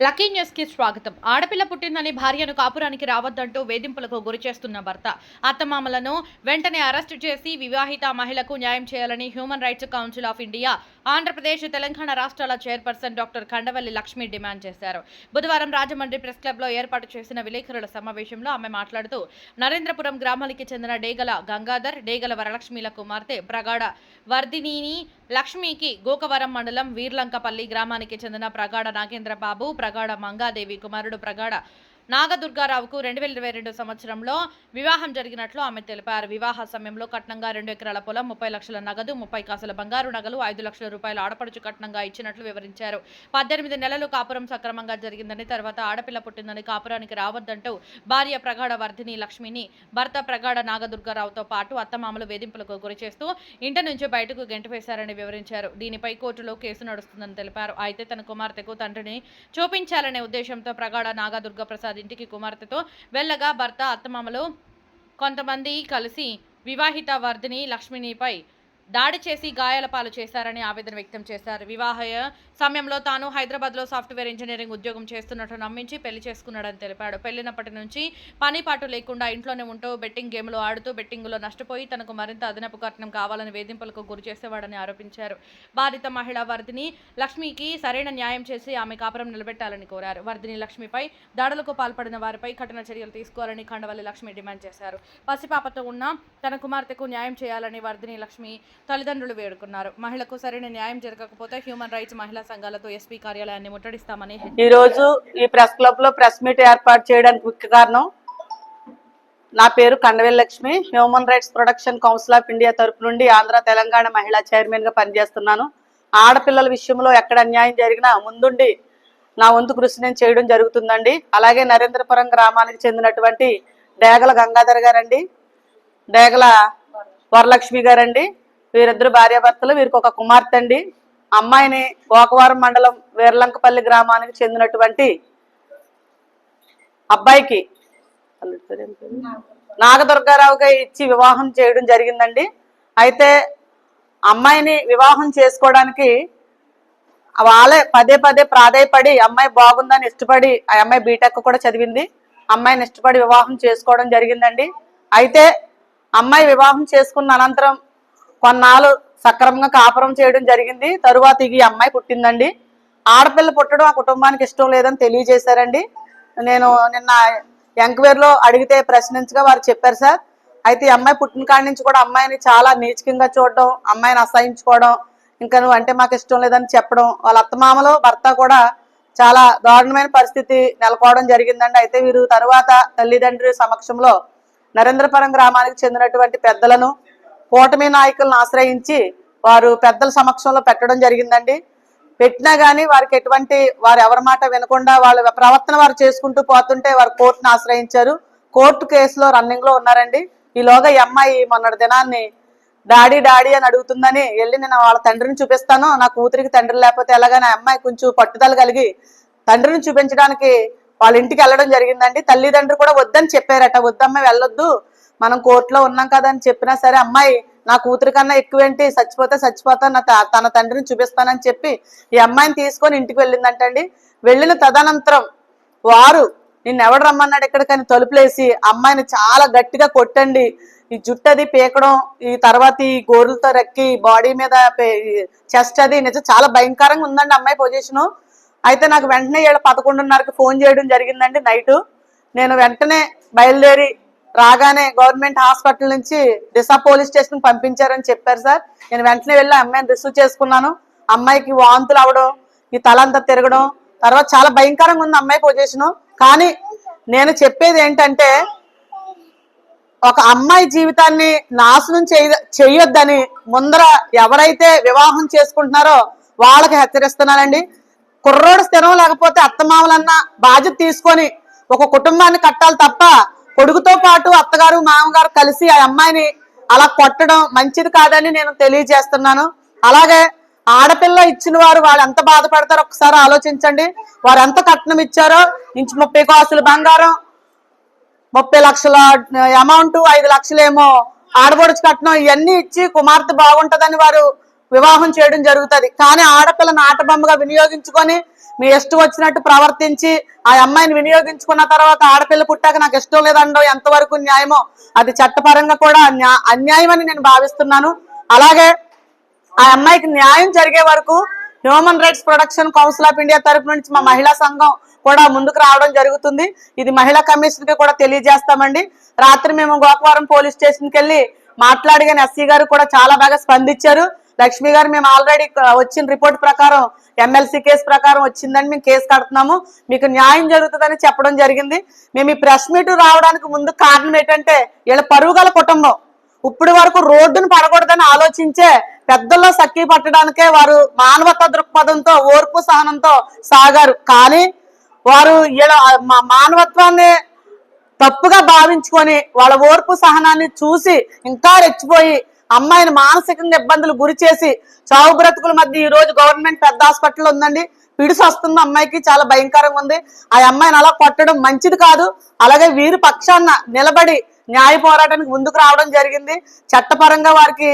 Lucky న్యూస్కి స్వాగతం. ఆడపిల్ల పుట్టిందని భార్యను కాపురానికి రావద్దంటూ వేధింపులకు గురి చేస్తున్న భర్త. అత్తమామలను వెంటనే అరెస్టు చేసి వివాహిత మహిళకు న్యాయం చేయాలని human rights council of India Andhra Pradesh Telangana రాష్ట్రాల chairperson doctor Kandavalli Lakshmi demand చేశారు. బుధవారం రాజమండ్రి ప్రెస్ క్లబ్లో ఏర్పాటు చేసిన విలేకరుల సమావేశంలో ఆమె మాట్లాడుతూ నరేంద్రపురం గ్రామానికి చెందిన డేగల గంగాధర్ డేగల వరలక్ష్మిల కుమార్తె ప్రగాఢ వర్ధినిని లక్ష్మికి గోకవరం మండలం వీర్లంకపల్లి గ్రామానికి చెందిన ప్రగాఢ నాగేంద్రబాబు ప్రగాఢ మంగాదేవి కుమారుడు ప్రగాఢ నాగదుర్గారావుకు రెండు వేల ఇరవై రెండు సంవత్సరంలో వివాహం జరిగినట్లు ఆమె తెలిపారు. వివాహ సమయంలో కట్నంగా రెండు ఎకరాల పొలం ముప్పై లక్షల నగదు ముప్పై కాసుల బంగారు నగలు ఐదు లక్షల రూపాయల ఆడపడుచు కట్నంగా ఇచ్చినట్లు వివరించారు. పద్దెనిమిది నెలలు కాపురం సక్రమంగా జరిగిందని తర్వాత ఆడపిల్ల పుట్టిందని కాపురానికి రావద్దంటూ భార్య ప్రగాఢ వర్ధిని లక్ష్మిని భర్త ప్రగాఢ నాగదుర్గారావుతో పాటు అత్తమామలు వేధింపులకు గురి చేస్తూ ఇంటి నుంచి బయటకు గెంటివేశారని వివరించారు. దీనిపై కోర్టులో కేసు నడుస్తుందని తెలిపారు. అయితే తన కుమార్తెకు తండ్రిని చూపించాలనే ఉద్దేశంతో ప్రగాఢ నాగదుర్గ ప్రసాద్ ఇంటికి కుమార్తెతో వెళ్ళగా భర్త అత్తమామలు కొంతమంది కలిసి వివాహిత వర్ధిని లక్ష్మినిపై దాడి చేసి గాయాల పాలు చేశారని ఆవేదన వ్యక్తం చేశారు. వివాహ సమయంలో తాను హైదరాబాద్లో సాఫ్ట్వేర్ ఇంజనీరింగ్ ఉద్యోగం చేస్తున్నట్టు నమ్మించి పెళ్ళి చేసుకున్నాడని తెలిపాడు. పెళ్ళినప్పటి నుంచి పని పాటు లేకుండా ఇంట్లోనే ఉంటూ బెట్టింగ్ గేమ్లు ఆడుతూ బెట్టింగ్లో నష్టపోయి తనకు మరింత అదనపు కట్నం కావాలని వేధింపులకు గురి చేసేవాడని ఆరోపించారు. బాధిత మహిళ వర్ధిని లక్ష్మికి సరైన న్యాయం చేసి ఆమె కాపురం నిలబెట్టాలని కోరారు. వర్ధిని లక్ష్మిపై దాడులకు పాల్పడిన వారిపై కఠిన చర్యలు తీసుకోవాలని ఖండవల్లి లక్ష్మి డిమాండ్ చేశారు. పసిపాపతో ఉన్న తన కుమార్తెకు న్యాయం చేయాలని వర్ధిని లక్ష్మి తల్లిదండ్రులు వేడుకున్నారు. మహిళకు సరైన న్యాయం జరగకపోతే హ్యూమన్ రైట్స్ మహిళా సంఘాలతో ఎస్పీ కార్యాలయాన్ని ముట్టడిస్తామని ఈ రోజు ఈ ప్రెస్ క్లబ్లో ప్రెస్ మీట్ ఏర్పాటు చేయడానికి ముఖ్య కారణం నా పేరు Kandavel Lakshmi. Human rights production council of India తరపు నుండి ఆంధ్ర తెలంగాణ మహిళా చైర్మన్గా పనిచేస్తున్నాను. ఆడపిల్లల విషయంలో ఎక్కడ అన్యాయం జరిగినా ముందుండి నా వంతు కృషి నేను చేయడం జరుగుతుందండి. అలాగే నరేంద్రపురం గ్రామానికి చెందినటువంటి డేగల గంగాధర్ గారండి. డేగల వరలక్ష్మి గారండి. వీరిద్దరు భార్యాభర్తలు వీరికి ఒక కుమార్తె అండి. అమ్మాయిని గోకవరం మండలం వీర్లంకపల్లి గ్రామానికి చెందినటువంటి అబ్బాయికి నాగదుర్గారావుగా ఇచ్చి వివాహం చేయడం జరిగిందండి. అయితే అమ్మాయిని వివాహం చేసుకోవడానికి వాళ్ళే పదే పదే ప్రాధాయపడి అమ్మాయి బాగుందని ఇష్టపడి ఆ అమ్మాయి బీటెక్ కూడా చదివింది. అమ్మాయిని ఇష్టపడి వివాహం చేసుకోవడం జరిగిందండి. అయితే అమ్మాయి వివాహం చేసుకున్న అనంతరం కొన్నాళ్ళు సక్రమంగా కాపురం చేయడం జరిగింది. తరువాత ఈ అమ్మాయి పుట్టిందండి. ఆడపిల్ల పుట్టడం ఆ కుటుంబానికి ఇష్టం లేదని తెలియజేశారండి. నేను నిన్న ఎంక్వైరీలో అడిగితే ప్రశ్నించగా వారు చెప్పారు సార్. అయితే ఈ అమ్మాయి పుట్టిన కాడి నుంచి కూడా అమ్మాయిని చాలా నీచకంగా చూడడం అమ్మాయిని అసహించుకోవడం ఇంకా నువ్వు అంటే మాకు ఇష్టం లేదని చెప్పడం వాళ్ళ అత్తమామలో భర్త కూడా చాలా దారుణమైన పరిస్థితి నెలకోవడం జరిగిందండి. అయితే వీరు తరువాత తల్లిదండ్రుల సమక్షంలో నరేంద్రపురం గ్రామానికి చెందినటువంటి పెద్దలను కూటమి నాయకులను ఆశ్రయించి వారు పెద్దల సమక్షంలో పెట్టడం జరిగిందండి. పెట్టినా కానీ వారికి ఎటువంటి వారు ఎవరి మాట వినకుండా వాళ్ళ ప్రవర్తన వారు చేసుకుంటూ పోతుంటే వారు కోర్టును ఆశ్రయించారు. కోర్టు కేసులో రన్నింగ్లో ఉన్నారండి. ఈలోగా ఈ అమ్మాయి మొన్నటి దినాన్ని డాడీ డాడీ అని అడుగుతుందని వెళ్ళి నేను వాళ్ళ తండ్రిని చూపిస్తాను. నా కూతురికి తండ్రి లేకపోతే ఎలాగా నా అమ్మాయి కొంచెం పట్టుదల కలిగి తండ్రిని చూపించడానికి వాళ్ళ ఇంటికి వెళ్ళడం జరిగిందండి. తల్లిదండ్రులు కూడా వద్దని చెప్పారట. వద్దమ్మ వెళ్ళొద్దు. మనం కోర్టులో ఉన్నాం కదా అని చెప్పినా సరే అమ్మాయి నా కూతురి కన్నా ఎక్కువేంటి? చచ్చిపోతే చచ్చిపోతా నా తన తండ్రిని చూపిస్తానని చెప్పి ఈ అమ్మాయిని తీసుకొని ఇంటికి వెళ్ళిందంటండి. వెళ్ళిన తదనంతరం వారు నిన్ను ఎవడు రమ్మన్నాడు ఎక్కడికని తలుపులేసి అమ్మాయిని చాలా గట్టిగా కొట్టండి. ఈ జుట్టు అది పీకడం ఈ తర్వాత ఈ గోరులతో రెక్కి బాడీ మీద చెస్ట్ అది నిజం చాలా భయంకరంగా ఉందండి అమ్మాయి పొజిషను. అయితే నాకు వెంటనే వీళ్ళ పదకొండున్నరకు ఫోన్ చేయడం జరిగిందండి నైటు. నేను వెంటనే బయలుదేరి రాగానే గవర్నమెంట్ హాస్పిటల్ నుంచి దిశ పోలీస్ స్టేషన్ పంపించారని చెప్పారు సార్. నేను వెంటనే వెళ్ళి అమ్మాయిని రిసీవ్ చేసుకున్నాను. అమ్మాయికి వాంతులు అవడం ఈ తలంతా తిరగడం తర్వాత చాలా భయంకరంగా ఉంది అమ్మాయి పొజిషన్. కానీ నేను చెప్పేది ఏంటంటే ఒక అమ్మాయి జీవితాన్ని నాశనం చేయ చేయొద్దని ముందర ఎవరైతే వివాహం చేసుకుంటున్నారో వాళ్ళకి హెచ్చరిస్తున్నానండి. కుర్రోడు స్థిరం లేకపోతే అత్తమామలన్న బాధ్యత తీసుకొని ఒక కుటుంబాన్ని కట్టాలి తప్ప కొడుకుతో పాటు అత్తగారు మామగారు కలిసి ఆ అమ్మాయిని అలా కొట్టడం మంచిది కాదని నేను తెలియజేస్తున్నాను. అలాగే ఆడపిల్ల ఇచ్చిన వారు వాళ్ళు ఎంత బాధపడతారో ఒకసారి ఆలోచించండి. వారు ఎంత కట్నం ఇచ్చారో ఇంచు ముప్పై కాసులు బంగారం ముప్పై లక్షల అమౌంట్ ఐదు లక్షలేమో ఆడబడుచు కట్నం ఇవన్నీ ఇచ్చి కుమార్తె బాగుంటుందని వారు వివాహం చేయడం జరుగుతుంది. కానీ ఆడపిల్లని ఆటబొమ్మగా వినియోగించుకొని మీ ఇష్టం వచ్చినట్టు ప్రవర్తించి ఆ అమ్మాయిని వినియోగించుకున్న తర్వాత ఆడపిల్ల పుట్టాక నాకు ఇష్టం లేదండో ఎంతవరకు న్యాయమో అది చట్టపరంగా కూడా అన్యాయం అని నేను భావిస్తున్నాను. అలాగే ఆ అమ్మాయికి న్యాయం జరిగే వరకు human rights protection council of India తరపు నుంచి మా మహిళా సంఘం కూడా ముందుకు రావడం జరుగుతుంది. ఇది మహిళా కమిషన్కి కూడా తెలియజేస్తామండి. రాత్రి మేము గోకవరం పోలీస్ స్టేషన్కి వెళ్ళి మాట్లాడిగానే ఎస్సీ గారు కూడా చాలా బాగా స్పందించారు. లక్ష్మి గారు మేము ఆల్రెడీ వచ్చిన రిపోర్ట్ ప్రకారం ఎమ్మెల్సీ కేసు ప్రకారం వచ్చిందని మేము కేసు కడుతున్నాము. మీకు న్యాయం జరుగుతుందని చెప్పడం జరిగింది. మేము ఈ ప్రెస్ మీట్ రావడానికి ముందు కారణం ఏంటంటే వీళ్ళ పరుగుల కుటుంబం. ఇప్పుడు వరకు రోడ్డును పడకూడదని ఆలోచించే పెద్దల్లో సక్కి పట్టడానికే వారు మానవత దృక్పథంతో ఓర్పు సహనంతో సాగారు. కానీ వారు మా- మానవత్వాన్ని తప్పుగా భావించుకొని వాళ్ళ ఓర్పు సహనాన్ని చూసి ఇంకా రెచ్చిపోయి అమ్మాయిని మానసికంగా ఇబ్బందులు గురి చేసి చావు బ్రతుకుల మధ్య ఈ రోజు గవర్నమెంట్ పెద్ద హాస్పిటల్ ఉందండి. పిడిసి వస్తుంది అమ్మాయికి చాలా భయంకరంగా ఉంది. ఆ అమ్మాయిని అలా కొట్టడం మంచిది కాదు. అలాగే వీరి పక్షాన నిలబడి న్యాయ పోరాటానికి ముందుకు రావడం జరిగింది. చట్టపరంగా వారికి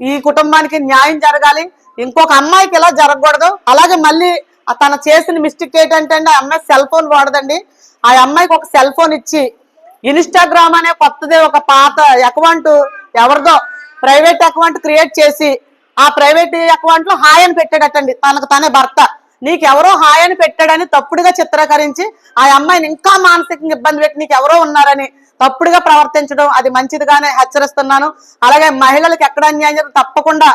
ఈ కుటుంబానికి న్యాయం జరగాలి. ఇంకొక అమ్మాయికి ఇలా జరగకూడదు? అలాగే మళ్ళీ తను తన చేసిన మిస్టేక్ ఏంటంటే అండి ఆ అమ్మాయి సెల్ ఫోన్ వాడదండి. ఆ అమ్మాయికి ఒక సెల్ ఫోన్ ఇచ్చి ఇన్స్టాగ్రామ్ అనే కొత్తది ఒక పాత అకౌంట్ ఎవరిదో ప్రైవేట్ అకౌంట్ క్రియేట్ చేసి ఆ ప్రైవేట్ అకౌంట్లో హాయ్ అని పెట్టాడటండి. తనకు తనే భర్త. నీకెవరో హాయ్ అని పెట్టాడని తప్పుడుగా చిత్రీకరించి ఆ అమ్మాయిని ఇంకా మానసికంగా ఇబ్బంది పెట్టి నీకు ఎవరో ఉన్నారని తప్పుడుగా ప్రవర్తించడం అది మంచిదిగానే హెచ్చరిస్తున్నాను. అలాగే మహిళలకు ఎక్కడ అన్యాయం తప్పకుండా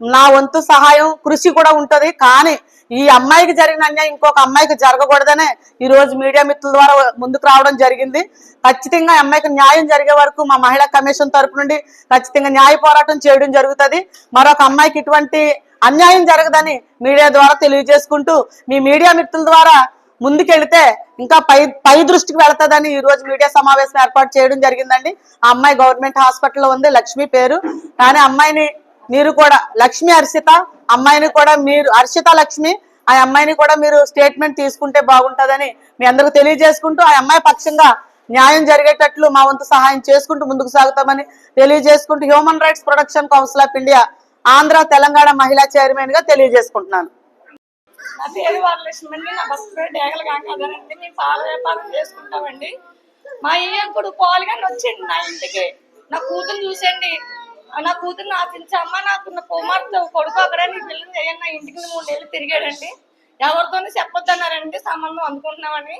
నా వంతు సహాయం కృషి కూడా ఉంటుంది. కానీ ఈ అమ్మాయికి జరిగిన అన్యాయం ఇంకొక అమ్మాయికి జరగకూడదనే ఈ రోజు మీడియా మిత్రుల ద్వారా ముందుకు రావడం జరిగింది. ఖచ్చితంగా అమ్మాయికి న్యాయం జరిగే వరకు మా మహిళా కమిషన్ తరపు నుండి ఖచ్చితంగా న్యాయ పోరాటం చేయడం జరుగుతుంది. మరొక అమ్మాయికి ఇటువంటి అన్యాయం జరగదని మీడియా ద్వారా తెలియజేసుకుంటూ మీ మీడియా మిత్రుల ద్వారా ముందుకెళ్తే ఇంకా పై పై దృష్టికి వెళతదని ఈ రోజు మీడియా సమావేశం ఏర్పాటు చేయడం జరిగిందండి. ఆ అమ్మాయి గవర్నమెంట్ హాస్పిటల్లో ఉంది లక్ష్మి పేరు. కానీ అమ్మాయిని మీరు కూడా లక్ష్మి హర్షిత అమ్మాయిని కూడా మీరు హర్షిత లక్ష్మి ఆ అమ్మాయిని కూడా మీరు స్టేట్మెంట్ తీసుకుంటే బాగుంటుందని మీ అందరికి తెలియజేసుకుంటూ ఆ అమ్మాయి పక్షంగా న్యాయం జరిగేటట్లు మా వంతు సహాయం చేసుకుంటూ ముందుకు సాగుతామని తెలియజేసుకుంటూ human rights production council of India Andhra Telangana మహిళా చైర్మన్గా తెలియజేసుకుంటున్నాను. నా పేరు వరలక్ష్మి అండి. నా బస్ పేరు డేగల మేము పాల వ్యాపారం చేసుకుంటామండి. మా ఇప్పుడు పాలు కానీ వచ్చింది నా ఇంటికి. నా కూతురు చూసండి నా కూతురు ఆశించమ్మ నాకున్న నాకు కుమార్తె కొడుకు అక్కడ నీ పిల్లలు చేయండి నా ఇంటికి మూడు నెలలు తిరిగాడండి. ఎవరితోనే చెప్పొద్దన్నారండి సంబంధం అందుకుంటున్నామని.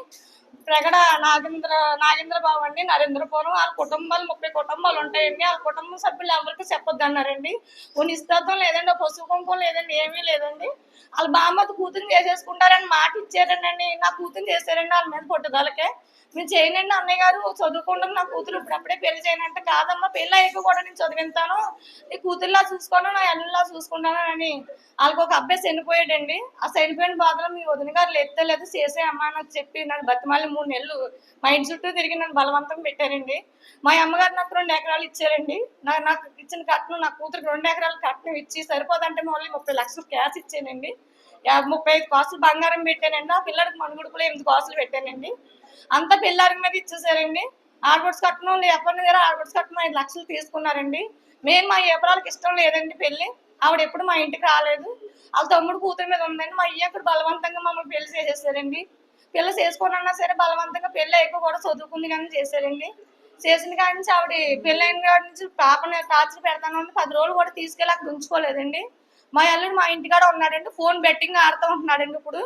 ప్రగడ నాగేంద్ర నాగేంద్ర బాబు అండి నరేంద్రపురం వాళ్ళ కుటుంబాలు ముప్పై కుటుంబాలు ఉంటాయండి. వాళ్ళ కుటుంబ సభ్యులు ఎవరికి చెప్పొద్దు అన్నారండి ఓ లేదండి పశువు పసుపు లేదండి ఏమీ లేదండి. వాళ్ళ బామ్మది కూతురు చేసేసుకుంటారని మాట ఇచ్చారండి. నా కూతురు చేశారండి వాళ్ళ మీద పట్టుదలకే. నేను చేయనండి అన్నయ్య గారు చదువుకుంటాను నా కూతురు ఇప్పుడు అప్పుడే పెళ్ళి చేయనంటే కాదమ్మా పెళ్ళి అయ్యాక కూడా నేను చదివిస్తాను నీ కూతురులా చూసుకోను నా అల్లులా చూసుకుంటాను అని. వాళ్ళకి ఒక అబ్బాయి చనిపోయాడండి. ఆ చనిపోయిన బాధలో మీ వదిన గారు లేదు చేసే అమ్మ అని చెప్పి నన్ను బతిమాలి మూడు నెలలు. మా ఇంటి చుట్టూ తిరిగి నన్ను బలవంతం పెట్టారండి. మా అమ్మగారు నాకు రెండు ఎకరాలు ఇచ్చారండి. నా నాకు ఇచ్చిన కట్నం నా కూతురికి రెండు ఎకరాలు కట్నం ఇచ్చి సరిపోదంటే మళ్ళీ ముప్పై లక్షలు క్యాష్ ఇచ్చానండి. ముప్పై ఐదు కాసులు బంగారం పెట్టానండి. ఆ పిల్లడికి మనుగుడుకులు ఎనిమిది కాసులు పెట్టానండి. అంతా పిల్లడి మీద ఇచ్చేసారండి. ఆడబడ్స్ కట్టడం లేకపోయినా దగ్గర ఆడబడ్స్ కట్నం ఐదు లక్షలు తీసుకున్నారండి. మేము మా ఏపరాలకు ఇష్టం లేదండి పెళ్ళి. ఆవిడ ఎప్పుడు మా ఇంటికి రాలేదు. వాళ్ళ తమ్ముడు కూతురు మీద ఉందండి. మా అయ్య అక్కడ బలవంతంగా మమ్మల్ని పెళ్ళి చేసేసారండి. పెళ్ళి చేసుకోనన్నా సరే బలవంతంగా పెళ్ళి అయిపో కూడా చదువుకుంది కానీ చేశారండి. చేసిన కాడి నుంచి ఆవిడ పెళ్ళైన కాడి నుంచి పాపని టార్చర్ పెడతాను పది రోజులు కూడా తీసుకెళ్ళి అక్కడ ఉంచుకోలేదండి. మా అల్లుడు మా ఇంటికాడ ఉన్నాడండి ఫోన్ బెట్టింగ్ ఆడుతూ ఉంటున్నాడండి ఇప్పుడు.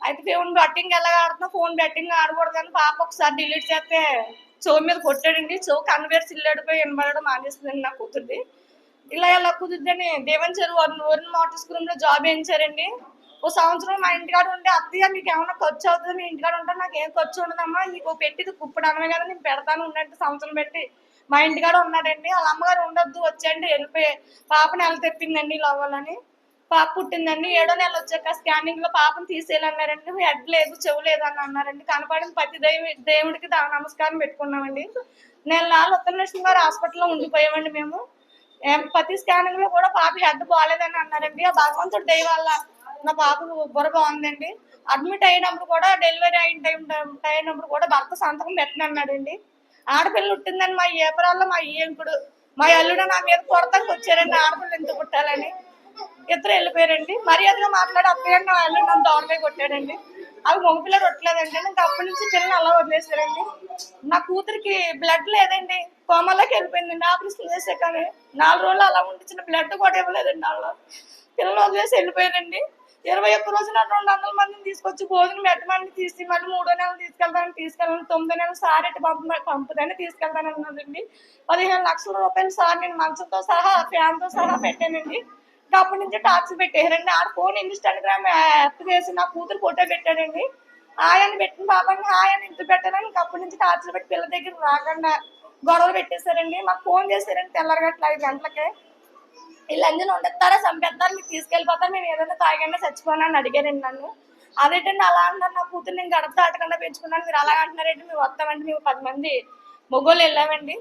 అయితే ఫోన్ బెట్టింగ్ ఎలా ఆడుతున్నా ఫోన్ బెట్టింగ్ ఆడకూడదని పాప ఒకసారి డిలీట్ చేస్తే చెవు మీద కొట్టాడండి. చెవు కన్వేర్ సిల్లాడిపోయి వినబడడం మానేస్తుందండి నా కూతుర్ది. ఇలా ఎలా కుదిరిద్దని దేవన్ చెరువు వరుణ్ మోటార్ స్కూల్ జాబ్ వేయించారండి. ఓ సంవత్సరం మా ఇంటికాడ ఉంటే అత్తయ్య మీకు ఏమైనా ఖర్చు అవుతుంది? మీ ఇంటికాడ ఉంటే నాకు ఏం ఖర్చు ఉండదమ్మా? నీకు పెట్టిది కుప్పుడు అనమే కదా నేను పెడతాను ఉండండి సంవత్సరం పెట్టి. మా ఇంటికాడ ఉన్నాడండి. వాళ్ళ అమ్మగారు ఉండొద్దు వచ్చండి వెళ్ళిపోయి పాప నెల తెప్పిందండి లోవాలని పాప పుట్టిందండి. ఏడో నెల వచ్చాక స్కానింగ్లో పాపను తీసేయాలన్నారండి. హెడ్ లేదు చెవు లేదు అని అన్నారండి. కనపడిన ప్రతి దేవి దేవుడికి దా- నమస్కారం పెట్టుకున్నామండి. నెల నాలుగు ఉత్తరలక్ష్మి గారు హాస్పిటల్లో ఉండిపోయామండి మేము. ప్రతి స్కానింగ్లో కూడా పాప హెడ్ బాగాలేదని అన్నారండి. ఆ భగవంతుడు దయ వల్ల నా పాప బుర్ర బాగుందండి. అడ్మిట్ అయినప్పుడు కూడా డెలివరీ అయిన టైం అయినప్పుడు కూడా భర్త సంతకం పెట్టనన్నాడండి. ఆడపిల్ల ఉంటుందని మా ఏపరాల్లో మా ఇప్పుడు మా అల్లుడు నా మీద కొడతానికి వచ్చారండి ఆడపిల్ల ఎంత పుట్టాలని. ఇద్దరు వెళ్ళిపోయారండి. మర్యాదగా మాట్లాడి అత్తయ్య నా అల్లుడు నన్ను దోడమే కొట్టాడండి. అవి మగపిల్లలు కొట్టలేదండి. నాకు అప్పటి నుంచి పిల్లలు అలా వదిలేసారండి నా కూతురికి బ్లడ్ లేదండి. కోమలోకి వెళ్ళిపోయిందండి ఆపరేషన్ చేసే కానీ నాలుగు రోజులు అలా ఉండించిన బ్లడ్ కూడా ఇవ్వలేదండి వాళ్ళు. పిల్లలు వదిలేసి వెళ్ళిపోయారండి. ఇరవై ఒక్క రోజున రెండు వందల మందిని తీసుకొచ్చి భోజనం పెట్టమని తీసి మళ్ళీ మూడో నెలలు తీసుకెళ్తానని తీసుకెళ్ళాను తొమ్మిదో నెలలు సార్ ఎట్టి పంప పంపుదని తీసుకెళ్తాను అన్నదండి పదిహేను లక్షల రూపాయలు సార్ నేను మంచంతో సహా ఫ్యాన్తో సహా పెట్టానండి. అప్పటి నుంచి టార్చ్ పెట్టేశారండి. ఆ ఫోన్ ఇన్స్టాగ్రామ్ యాప్ చేసి నా కూతురు ఫోటో పెట్టాడండి. ఆయన పెట్టిన పాపని ఆయన ఇంత పెట్టారని అప్పటి నుంచి టార్చ్ పెట్టి పిల్ల దగ్గర రాకుండా గొడవలు పెట్టేశారండి. మాకు ఫోన్ చేశారండి తెల్లరగట్ల ఐదు గంటలకే. వీళ్ళందరూ ఉండేస్తారా చంపేస్తారు మీరు తీసుకెళ్ళిపోతారు మేము ఏదైనా తాగండి చచ్చిపోనా అని అడిగారండి నన్ను. అదేంటండి అలా అన్నారు నా కూతురు నేను గడప దాటకుండా పెంచుకున్నాను మీరు అలా అంటున్నారంటే మేము వస్తామండి మేము పది మంది మొగోళ్ళు వెళ్ళామండి.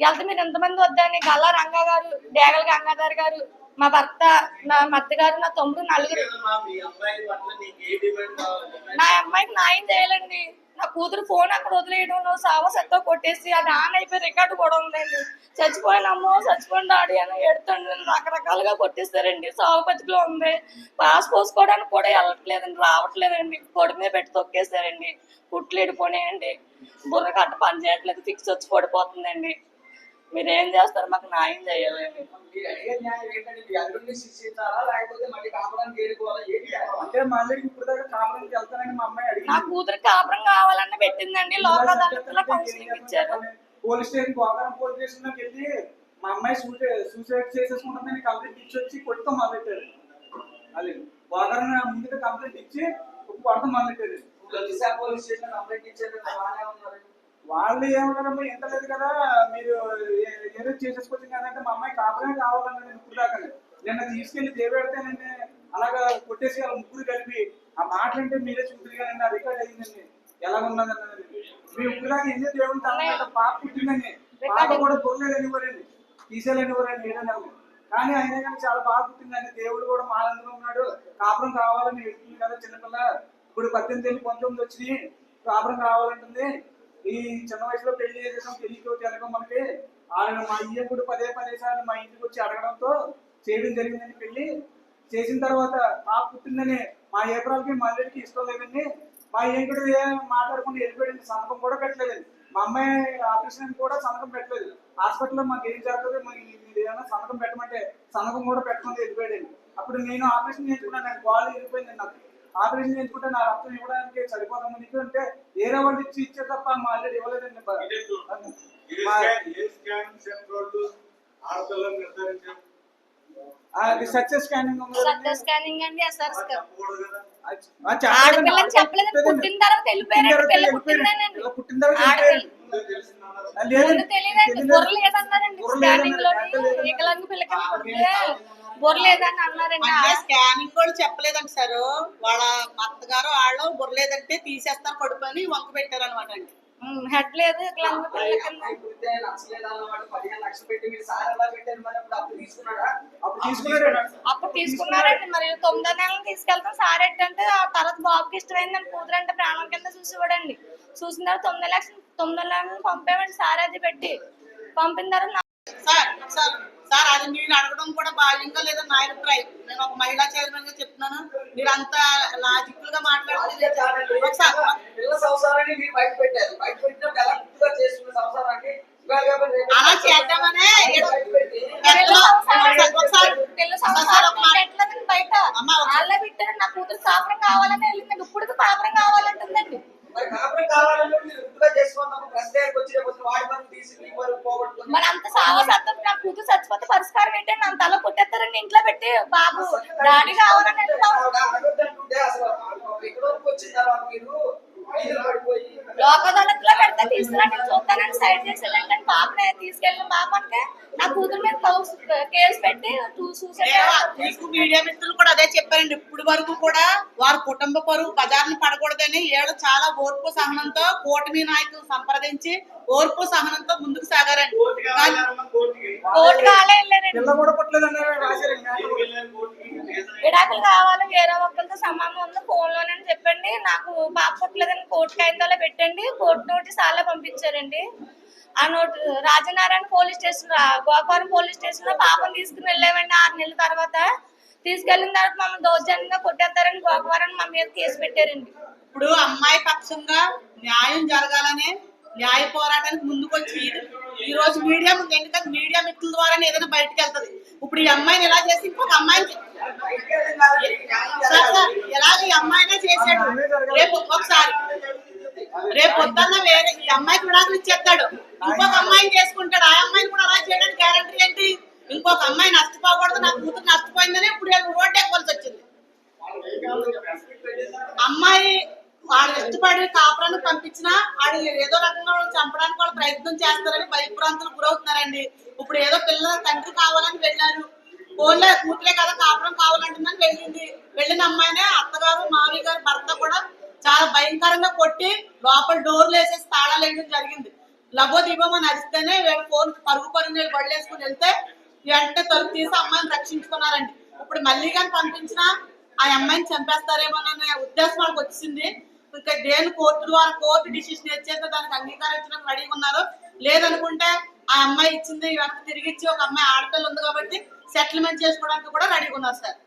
వెళ్తే మీరు ఎంతమంది వద్దని గల్లా రంగా గారు డేగల గంగాధర్ గారు మా భర్త నా మత్త గారు నా తమ్ముడు నలుగురు. నా అమ్మాయికి న్యాయం చేయాలండి. నా కూతురు ఫోన్ అక్కడ వదిలేయడం నువ్వు సావ సత్తో కొట్టేసి అది ఆన్ అయిపోయి రికార్డు కూడా ఉందండి. చచ్చిపోయిన అమ్మో చచ్చిపోయిన డాడీ అని ఎడుతుండే. రకరకాలుగా కొట్టేస్తారండి. సాగు బతికిలో ఉంది. పాస్ పోసుకోవడానికి కూడా వెళ్ళట్లేదండి రావట్లేదండి. పొడి మీద పెట్టి తొక్కేశారండి కుట్లు ఎడిపోయాయండి బుర్ర కట్ట పని చేయట్లేదు. ఫిక్స్ వచ్చి పడిపోతుందండి. మీరు ఏం చేస్తారు? మాకు న్యాయం చేయాలండి మీరు అడిగే న్యాయం ఏంటంటే మీ అల్లుడిని శిక్షించాలా? లేకపోతే మళ్ళీ కాపురానికి ఏడుకోవాలా ఏంటి అంటే మళ్ళీ ఇప్పుడు దాకా కాపురానికి వెళ్తానని మా అమ్మాయి నా కూతురు కాపురం కావాలన్న పెట్టిందండి. అదాలత్లో కౌన్సిలింగ్ ఇచ్చారు. పోలీస్ స్టేషన్ గోకరం పోలీస్ స్టేషన్లోకి వెళ్ళి మా అమ్మాయి సూసైడ్ సూసైడ్ చేసేసుకుంటుందని కంప్లైంట్ ఇచ్చి వచ్చి కొట్టుతాం మొదలెట్టారు అది గోకరం ముందుగా కంప్లైంట్ ఇచ్చి కొడతాం మొదలెట్టారు పోలీస్ స్టేషన్ కంప్లైంట్ ఇచ్చారు బాగానే ఉన్నారు. వాళ్ళు ఏమన్నారమ్మా ఎంత లేదు కదా మీరు ఏదో చేసేసుకొచ్చింది కదంటే మా అమ్మాయి కాపురమే కావాలన్నది ఇప్పుడు దాకా నిన్న తీసుకెళ్ళి దేవెడతానండి అలాగా కొట్టేసి వాళ్ళ ముగ్గురు కలిపి ఆ మాటలంటే మీరే చూద్దరు కదండి ఆ రికార్డ్ అయ్యిందండి. ఎలా ఉన్నది అన్నది మీ ముగ్గురు దాకా ఎన్ని దేవుడు తన పాప పుట్టిందండి. పాప కూడా బుర్రలేదు అనివ్వరండి తీసేయాలనివ్వరండి ఏదైనా కానీ అయినా కానీ చాలా బాగా పుట్టిందండి. దేవుడు కూడా మాలందులో ఉన్నాడు. కాపురం కావాలని ఎడుతుంది కదా చిన్నపిల్ల. ఇప్పుడు పద్దెనిమిది ఏళ్ళు పంతొమ్మిది వచ్చినాయి. కాపురం కావాలంటుంది. ఈ చిన్న వయసులో పెళ్ళి చేసేసాం పెళ్ళికి జరగం మనకి. ఆయన మా అయ్య కూడా పదే పదే సార్లు మా ఇంటికి వచ్చి అడగడంతో చేయడం జరిగిందని పెళ్ళి. చేసిన తర్వాత మా పుట్టిందని మా ఏప్రాలకి మా అల్లుడికి ఇష్టం లేదండి. మా ఏంకుడు కూడా మాట్లాడకుండా వెళ్ళిపోయింది సంతకం కూడా పెట్టలేదండి మా అమ్మాయి ఆపరేషన్ కూడా సంతకం పెట్టలేదు. హాస్పిటల్లో మాకు ఏం జరగదు మాకు ఏమైనా సంతకం పెట్టమంటే సంతకం కూడా పెట్టకుండా వెళ్ళిపోయాడు అప్పుడు నేను ఆపరేషన్ చేయించుకున్నాను నాకు బాల్ వెళ్ళిపోయింది నాకు. ఆపరేషన్ చేయించుకుంటే నా రక్తం ఇవ్వడానికి సరిపోతాము నీకు అంటే ఏదో ఒకటి ఇచ్చి ఇచ్చే తప్ప మా అల్లుడు ఇవ్వలేదండి. వాళ్ళు అది సక్సెస్ స్కానింగ్ స్కానింగ్ అండి ఎస్ఆర్. ఆడపిల్లని చెప్పలేదండి. పుట్టిన తర్వాత వెళ్ళిపోయారండి. పిల్ల. పుట్టిందేనండి. ఆడపిల్ల. తెలియదండి. బుర్ర లేదన్నారండి. స్కానింగ్. లోని పిల్లకి పుడితే బుర్ర లేదని అన్నారండి స్కానింగ్ కూడా చెప్పలేదండి సార్. వాళ్ళ అత్తగారు వాళ్ళు బుర్రలేదంటే తీసేస్తారు అని వంక పెట్టారు అనమాట అండి హెడ్ లేదు అప్పుడు తీసుకున్నారండి మరి. తొమ్మిదో నెలలు తీసుకెళ్తాం. సార్ ఏంటంటే ఆ తర్వాత బాబుకి ఇష్టమైందని కూతురు అంటే ప్రాణం కింద చూసేవాడండి. చూసిన తర్వాత తొమ్మిది లక్షలు తొమ్మిది నెలలు పంపామండి సార్ అది పెట్టి. పంపిన తర్వాత సార్ సార్ సార్ అది నేను అడగడం కూడా భావ్యంగా లేదా నా అభిప్రాయం? నేను ఒక మహిళా చైర్మన్గా చెప్తున్నాను మీరు అంత లాజికల్గా మాట్లాడితే ఒకసారి. పిల్ల సంసారాన్ని మీరు బయట పెట్టారు. బయట పెట్టినప్పుడు ఎలా గుర్తుగా చేసుకున్న సంసారాన్ని ఇవాళ కాకపోతే రేపు అలా చేద్దామనే బయట పెట్టి పిల్ల సంసారం- ఒకసారి పిల్ల ఒకసారి సంసారం ఒక మాట. పెట్టలేదండి బయట? అమ్మ, ఒక- వాళ్ళే పెట్టారు నా కూతురు కావాలని వెళ్ళిందండి ఇప్పుడు కావాలంటుందండి. మరి అంత సావ సత్తం నా కూతురు చచ్చిపోతే పరిష్కారం ఏంటండి అంత అలా కొట్టేస్తారండి ఇంట్లో పెట్టి బాబు. డాడీ కావాలని వెళ్తాం అడగొద్దంటుంటే అసలు ఎక్కడి వరకు వచ్చిన తర్వాత మీరు వీధులు పడిపోయి లోక అదాలత్లో పెడితే తీసుకురండి చూస్తానని సైడ్ చేసేదండి పాపని తీసుకెళ్ళిన పాప అంటే నా కూతురు మీద కౌస్- పెట్టి చూసే మీడియా మిత్రులు కూడా అదే చెప్పారండి. ఇప్పుడు వరకు కూడా వారి కుటుంబ పరువు బజార్ని పడకూడదని ఏడు చాలా ఓర్పు సహనంతో కూటమి నాయకులు సంప్రదించి ఓర్పు సహనంతో ముందుకు సాగారండి. కోర్టు కాలే విడాకులు కావాలి వేరే ఒక్కరితో సంబంధం ఉంది ఫోన్లోనే చెప్పండి. నాకు పాప పుట్టలేదని కోర్టు కాగితాలో పెట్టండి. కోర్టు నోటీస్ అలా పంపించారండి. ఆ నోట్ రాజనారాయణ పోలీస్ స్టేషన్ రా- గోకవరం పోలీస్ స్టేషన్లో పాపం తీసుకుని వెళ్ళామండి ఆరు నెలల తర్వాత. తీసుకెళ్ళిన తర్వాత మమ్మల్ని దౌర్జన్యంగా కొట్టేస్తారని గోకవరం మా మీద కేసు పెట్టారండి. ఇప్పుడు అమ్మాయి పక్షంగా న్యాయం జరగాలనే న్యాయ పోరాటానికి ముందుకొచ్చి ఈ రోజు మీడియా ముందు ఎందుకంటే మీడియా మిత్రుల ద్వారానే ఏదైనా బయటకు వెళ్తుంది. ఇప్పుడు ఈ అమ్మాయిని ఎలా చేసి ఇంకొక అమ్మాయిని ఎలాగ ఈ అమ్మాయినే చేశాడు? రేపు ఒకసారి. రేపు పొద్దున్న వేరే ఈ అమ్మాయికి విడాకులు ఇచ్చేస్తాడు. ఇంకొక అమ్మాయిని చేసుకుంటాడు. ఆ అమ్మాయిని కూడా అలా చేయడానికి గ్యారంటీ ఏంటి? ఇంకొక అమ్మాయి నష్టపోకూడదు. నా కూతురు నష్టపోయిందని ఇప్పుడు రోడ్డు ఎక్కాల్సి వచ్చింది. అమ్మాయి వాడు ఇష్టపడి కాపురాన్ని పంపించినా వాడు ఏదో రకంగా చంపడానికి వాళ్ళు ప్రయత్నం చేస్తారని భయభ్రాంతులు గురవుతున్నారండి. ఇప్పుడు ఏదో పిల్లల తండ్రి కావాలని వెళ్ళారు. ఫోన్లో కూతురే కదా కాపురం కావాలంటుందని వెళ్ళింది. వెళ్ళిన అమ్మాయినే అత్తగారు మామయ్య గారు భర్త కూడా చాలా భయంకరంగా కొట్టి లోపల డోర్లు వేసేసి తాళాలు వేయడం జరిగింది. లబో దిబోమని అరిస్తేనే వీళ్ళ ఫోన్ పరుగు పరుగు నేను వెళ్తే వెంటనే తలుపు తీసి అమ్మాయిని రక్షించుకున్నారండి. ఇప్పుడు మళ్ళీ కానీ పంపించినా ఆ అమ్మాయిని చంపేస్తారేమోననే ఉద్దేశం వాళ్ళకి వచ్చింది. ఇంకా దేని కోర్టు ద్వారా కోర్టు డిసిషన్ ఇచ్చేస్తే దానికి అంగీకరించడానికి రెడీగా ఉన్నారు. లేదనుకుంటే ఆ అమ్మాయి ఇచ్చింది వెనక్కి తిరిగి ఇచ్చి ఒక అమ్మాయి ఆడపిల్ల ఉంది కాబట్టి సెటిల్మెంట్ చేసుకోవడానికి కూడా రెడీగా ఉన్నారు సార్.